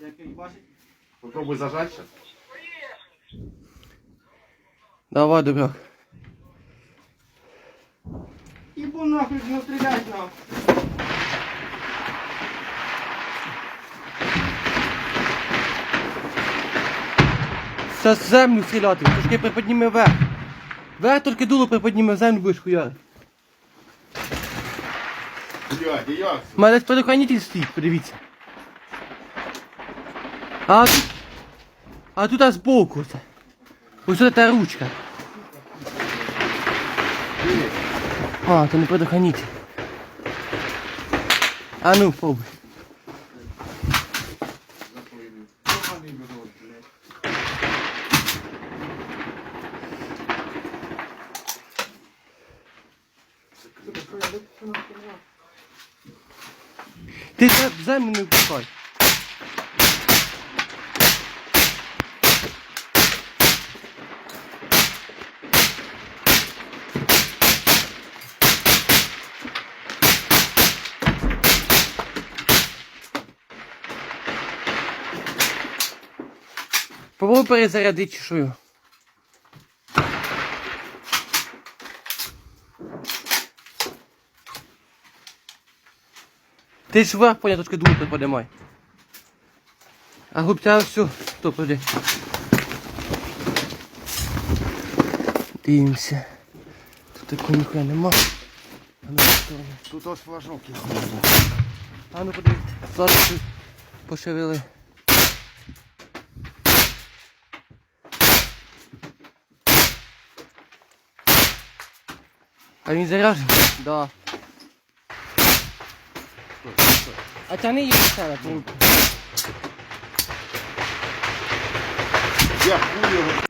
Як їх? Попробуй зажать сейчас. Давай, добряк. Ібу нахуй, не стрілять нахуй. Зараз в землю стріляти, трошки приподніми вверх. Вверх тільки дуло приподніми, в землю будеш хуяри. Блядь, як? У мене предохранитель стоїть, подивіться. А. А тут збоку це. Ось тут та ручка. А, то не предохранитель. А ну, пробуй. Ти землю не впускай. Попробуй перезарядити чешую. Ти ж вверх поняв, трошки думку подимай. А губця все. Стоп, подожди. Дивимося. Тут такого ніхуя нема. А ну. Тут ось флажок є. А ну подивіться. Флажку пошевели. А він заряджений? Да. А тяни її до себе. Я хуй його.